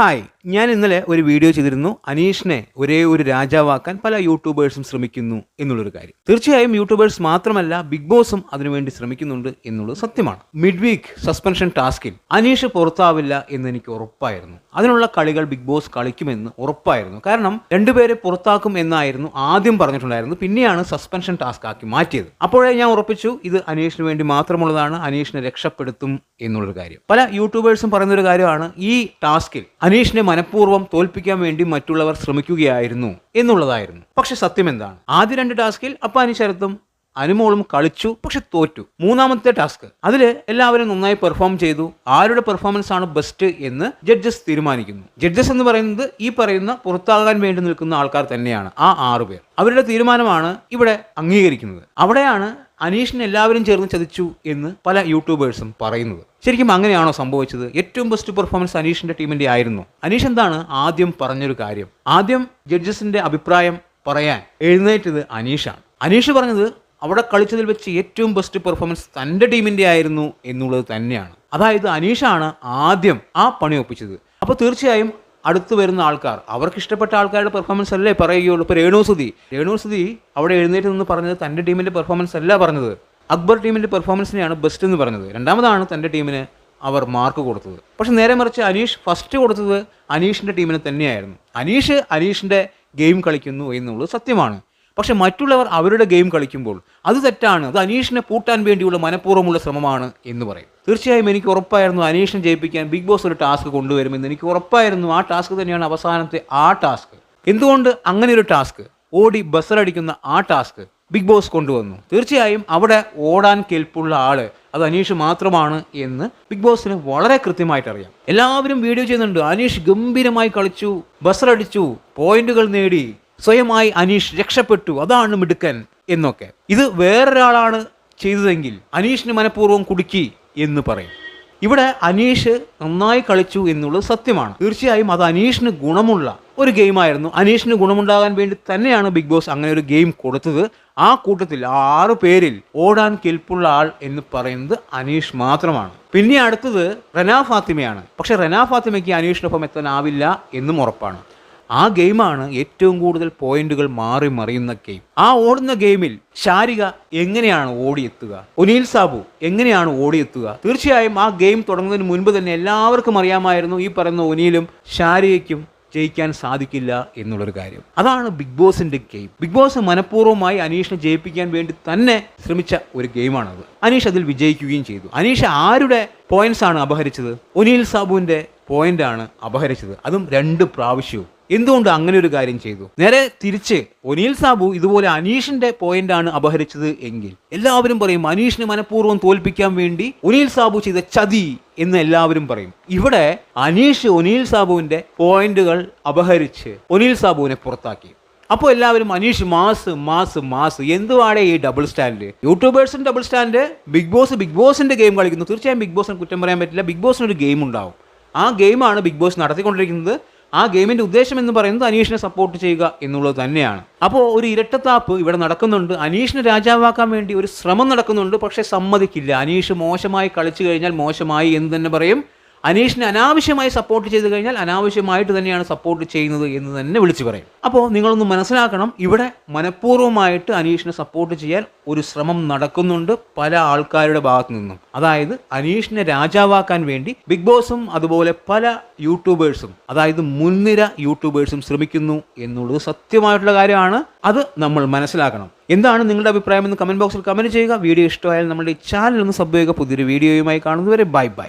Hi. ഞാൻ ഇന്നലെ ഒരു വീഡിയോ ചെയ്തിരുന്നു. അനീഷിനെ ഒരേ ഒരു രാജാവാക്കാൻ പല യൂട്യൂബേഴ്സും ശ്രമിക്കുന്നു എന്നുള്ളൊരു കാര്യം. തീർച്ചയായും യൂട്യൂബേഴ്സ് മാത്രമല്ല ബിഗ് ബോസും അതിനുവേണ്ടി ശ്രമിക്കുന്നുണ്ട് എന്നുള്ളത് സത്യമാണ്. മിഡ് വീക്ക് സസ്പെൻഷൻ ടാസ്കിൽ അനീഷ് പുറത്താവില്ല എന്ന് എനിക്ക് ഉറപ്പായിരുന്നു. അതിനുള്ള കളികൾ ബിഗ് ബോസ് കളിക്കുമെന്ന് ഉറപ്പായിരുന്നു. കാരണം രണ്ടുപേരെ പുറത്താക്കും എന്നായിരുന്നു ആദ്യം പറഞ്ഞിട്ടുണ്ടായിരുന്നു പിന്നെയാണ് സസ്പെൻഷൻ ടാസ്ക് ആക്കി മാറ്റിയത്. അപ്പോഴേ ഞാൻ ഉറപ്പിച്ചു ഇത് അനീഷിന് വേണ്ടി മാത്രമുള്ളതാണ് അനീഷിനെ രക്ഷപ്പെടുത്തും എന്നുള്ളൊരു കാര്യം. പല യൂട്യൂബേഴ്സും പറയുന്നൊരു കാര്യമാണ് ഈ ടാസ്കിൽ അനീഷിനെ മനഃപൂർവം തോൽപ്പിക്കാൻ വേണ്ടി മറ്റുള്ളവർ ശ്രമിക്കുകയായിരുന്നു എന്നുള്ളതായിരുന്നു. പക്ഷെ സത്യം എന്താണ്? ആദ്യ രണ്ട് ടാസ്കിൽ അപ്പാനി ശരത്തും അനുമോളും കളിച്ചു പക്ഷെ തോറ്റു. മൂന്നാമത്തെ ടാസ്ക്. അതിൽ എല്ലാവരും നന്നായി പെർഫോം ചെയ്തു. ആരുടെ പെർഫോമൻസ് ആണ് ബെസ്റ്റ് എന്ന് ജഡ്ജസ് തീരുമാനിക്കുന്നു. ജഡ്ജസ് എന്ന് പറയുന്നത് ഈ പറയുന്ന പുറത്താകാൻ വേണ്ടി നിൽക്കുന്ന ആൾക്കാർ തന്നെയാണ് ആ ആറു പേർ അവരുടെ തീരുമാനമാണ് ഇവിടെ അംഗീകരിക്കുന്നത്. അവിടെയാണ് അനീഷിനെ എല്ലാവരും ചേർന്ന് ചതിച്ചു എന്ന് പല യൂട്യൂബേഴ്സും പറയുന്നത്. ശരിക്കും അങ്ങനെയാണോ സംഭവിച്ചത്? ഏറ്റവും ബെസ്റ്റ് പെർഫോമൻസ് അനീഷിന്റെ ടീമിന്റെ ആയിരുന്നു. അനീഷ് എന്താണ് ആദ്യം പറഞ്ഞൊരു കാര്യം? ആദ്യം ജഡ്ജസിന്റെ അഭിപ്രായം പറയാൻ എഴുന്നേറ്റത് അനീഷാണ്. അനീഷ് പറഞ്ഞത് അവിടെ കളിച്ചതിൽ വെച്ച് ഏറ്റവും ബെസ്റ്റ് പെർഫോമൻസ് തന്റെ ടീമിന്റെ ആയിരുന്നു എന്നുള്ളത് തന്നെയാണ്. അതായത് അനീഷാണ് ആദ്യം ആ പണി ഒപ്പിച്ചത്. അപ്പോൾ തീർച്ചയായും അടുത്ത് വരുന്ന ആൾക്കാർ അവർക്ക് ഇഷ്ടപ്പെട്ട ആൾക്കാരുടെ പെർഫോമൻസ് അല്ലേ പറയുകയുള്ളൂ. ഇപ്പോൾ രേണുസുതി രേണുസുതി അവിടെ എഴുന്നേറ്റ് നിന്ന് പറഞ്ഞത് തന്റെ ടീമിന്റെ പെർഫോമൻസ് അല്ല പറഞ്ഞത്. അക്ബർ ടീമിന്റെ പെർഫോമൻസിനെയാണ് ബെസ്റ്റ് എന്ന് പറഞ്ഞത്. രണ്ടാമതാണ് തന്റെ ടീമിന് അവർ മാർക്ക് കൊടുത്തത്. പക്ഷെ നേരെ മറിച്ച് അനീഷ് ഫസ്റ്റ് കൊടുത്തത് അനീഷിന്റെ ടീമിന് തന്നെയായിരുന്നു. അനീഷ് അനീഷിന്റെ ഗെയിം കളിക്കുന്നു എന്നുള്ളത് സത്യമാണ്. പക്ഷെ മറ്റുള്ളവർ അവരുടെ ഗെയിം കളിക്കുമ്പോൾ അത് തെറ്റാണ്. അത് അനീഷിനെ പൂട്ടാൻ വേണ്ടിയുള്ള മനഃപൂർവമുള്ള ശ്രമമാണ് എന്ന് പറയും. തീർച്ചയായും എനിക്ക് ഉറപ്പായിരുന്നു അനീഷിനെ ജയിപ്പിക്കാൻ ബിഗ് ബോസ് ഒരു ടാസ്ക് കൊണ്ടുവരുമെന്ന്. എനിക്ക് ഉറപ്പായിരുന്നു ആ ടാസ്ക് തന്നെയാണ് അവസാനത്തെ ആ ടാസ്ക്. എന്തുകൊണ്ട് അങ്ങനെ ഒരു ടാസ്ക്? ഓടി ബസറടിക്കുന്ന ആ ടാസ്ക് ബിഗ് ബോസ് കൊണ്ടുവന്നു. തീർച്ചയായും അവിടെ ഓടാൻ കെൽപ്പുള്ള ആൾ അത് അനീഷ് മാത്രമാണ് എന്ന് ബിഗ് ബോസിന് വളരെ കൃത്യമായിട്ട് അറിയാം എല്ലാവരും വീഡിയോ ചെയ്യുന്നുണ്ട്. അനീഷ് ഗംഭീരമായി കളിച്ചു ബസറടിച്ചു പോയിന്റുകൾ നേടി സ്വയമായി അനീഷ് രക്ഷപ്പെട്ടു. അതാണ് മിടുക്കൻ എന്നൊക്കെ. ഇത് വേറൊരാളാണ് ചെയ്തതെങ്കിൽ അനീഷിന് മനഃപൂർവം കുടുക്കി എന്ന് പറയും. ഇവിടെ അനീഷ് നന്നായി കളിച്ചു എന്നുള്ളത് സത്യമാണ്. തീർച്ചയായും അത് അനീഷിന് ഗുണമുള്ള ഒരു ഗെയിമായിരുന്നു അനീഷിന് ഗുണമുണ്ടാകാൻ വേണ്ടി തന്നെയാണ് ബിഗ് ബോസ് അങ്ങനെ ഒരു ഗെയിം കൊടുത്തത്. ആ കൂട്ടത്തിൽ ആറ് പേരിൽ ഓടാൻ കെൽപ്പുള്ള ആൾ എന്ന് പറയുന്നത് അനീഷ് മാത്രമാണ്. പിന്നെ അടുത്തത് റനാ ഫാത്തിമയാണ്. പക്ഷെ റനാ ഫാത്തിമയ്ക്ക് അനീഷിനൊപ്പം എത്താനാവില്ല എന്നും ഉറപ്പാണ്. ആ ഗെയിമാണ് ഏറ്റവും കൂടുതൽ പോയിന്റുകൾ മാറി മറിയുന്ന ഗെയിം. ആ ഓടുന്ന ഗെയിമിൽ ശാരിക എങ്ങനെയാണ് ഓടിയെത്തുക? ഒനീൽ സാബു എങ്ങനെയാണ് ഓടിയെത്തുക? തീർച്ചയായും ആ ഗെയിം തുടങ്ങുന്നതിന് മുൻപ് തന്നെ എല്ലാവർക്കും അറിയാമായിരുന്നു ഈ പറയുന്ന ഒനീലും ശാരികയ്ക്കും ജയിക്കാൻ സാധിക്കില്ല എന്നുള്ളൊരു കാര്യം. അതാണ് ബിഗ് ബോസിന്റെ ഗെയിം. ബിഗ് ബോസ് മനഃപൂർവമായി അനീഷിനെ ജയിപ്പിക്കാൻ വേണ്ടി തന്നെ ശ്രമിച്ച ഒരു ഗെയിമാണത്. അനീഷ് അതിൽ വിജയിക്കുകയും ചെയ്തു. അനീഷ് ആരുടെ പോയിന്റ്സ് ആണ് അപഹരിച്ചത്? ഒനീൽ സാബുവിന്റെ ആണ് അപഹരിച്ചത്. അതും രണ്ട് പ്രാവശ്യവും. എന്തുകൊണ്ട് അങ്ങനെ ഒരു കാര്യം ചെയ്തു? നേരെ തിരിച്ച് ഒനീൽ സാബു ഇതുപോലെ അനീഷിന്റെ പോയിന്റ് ആണ് അപഹരിച്ചത് എങ്കിൽ എല്ലാവരും പറയും അനീഷിനെ മനഃപൂർവം തോൽപ്പിക്കാൻ വേണ്ടി ഒനീൽ സാബു ചെയ്ത ചതി എന്ന് എല്ലാവരും പറയും. ഇവിടെ അനീഷ് ഒനീൽ സാബുവിന്റെ പോയിന്റുകൾ അപഹരിച്ച് ഒനീൽ സാബുവിനെ പുറത്താക്കി. അപ്പോൾ എല്ലാവരും അനീഷ് മാസ് മാസ് മാസ് എന്തുവാടെ ഈ double stand യൂട്യൂബേഴ്സിന് double stand big boss big ബോസിന്റെ ഗെയിം കളിക്കുന്നു. തീർച്ചയായും ബിഗ് ബോസിന് കുറ്റം പറയാൻ പറ്റില്ല. ബിഗ് ബോസിന് ഒരു ഗെയിം ഉണ്ടാവും. ആ ഗെയിമാണ് ബിഗ് ബോസ് നടത്തിക്കൊണ്ടിരിക്കുന്നത്. ആ ഗെയിമിന്റെ ഉദ്ദേശം എന്ന് പറയുന്നത് അനീഷിനെ സപ്പോർട്ട് ചെയ്യുക എന്നുള്ളത് തന്നെയാണ്. അപ്പോൾ ഒരു ഇരട്ടത്താപ്പ് ഇവിടെ നടക്കുന്നുണ്ട്. അനീഷിനെ രാജാവാക്കാൻ വേണ്ടി ഒരു ശ്രമം നടക്കുന്നുണ്ട്. പക്ഷേ സമ്മതിക്കില്ല. അനീഷ് മോശമായി കളിച്ചു കഴിഞ്ഞാൽ മോശമായി എന്ന് തന്നെ പറയും. അനീഷിനെ അനാവശ്യമായി സപ്പോർട്ട് ചെയ്ത് കഴിഞ്ഞാൽ അനാവശ്യമായിട്ട് തന്നെയാണ് സപ്പോർട്ട് ചെയ്യുന്നത് എന്ന് തന്നെ വിളിച്ചു പറയും. അപ്പോൾ നിങ്ങളൊന്ന് മനസ്സിലാക്കണം ഇവിടെ മനഃപൂർവമായിട്ട് അനീഷിനെ സപ്പോർട്ട് ചെയ്യാൻ ഒരു ശ്രമം നടക്കുന്നുണ്ട് പല ആൾക്കാരുടെ ഭാഗത്തു നിന്നും. അതായത് അനീഷിനെ രാജാവാക്കാൻ വേണ്ടി ബിഗ് ബോസും അതുപോലെ പല യൂട്യൂബേഴ്സും അതായത് മുൻനിര യൂട്യൂബേഴ്സും ശ്രമിക്കുന്നു എന്നുള്ളത് സത്യമായിട്ടുള്ള കാര്യമാണ്. അത് നമ്മൾ മനസ്സിലാക്കണം. എന്താണ് നിങ്ങളുടെ അഭിപ്രായം എന്ന് കമന്റ് ബോക്സിൽ കമന്റ് ചെയ്യുക. വീഡിയോ ഇഷ്ടമായാൽ നമ്മുടെ ഈ ചാനൽ ഒന്ന് സബ് ചെയ്യുക. പുതിയൊരു വീഡിയോയുമായി കാണുന്നതുവരെ ബൈ ബൈ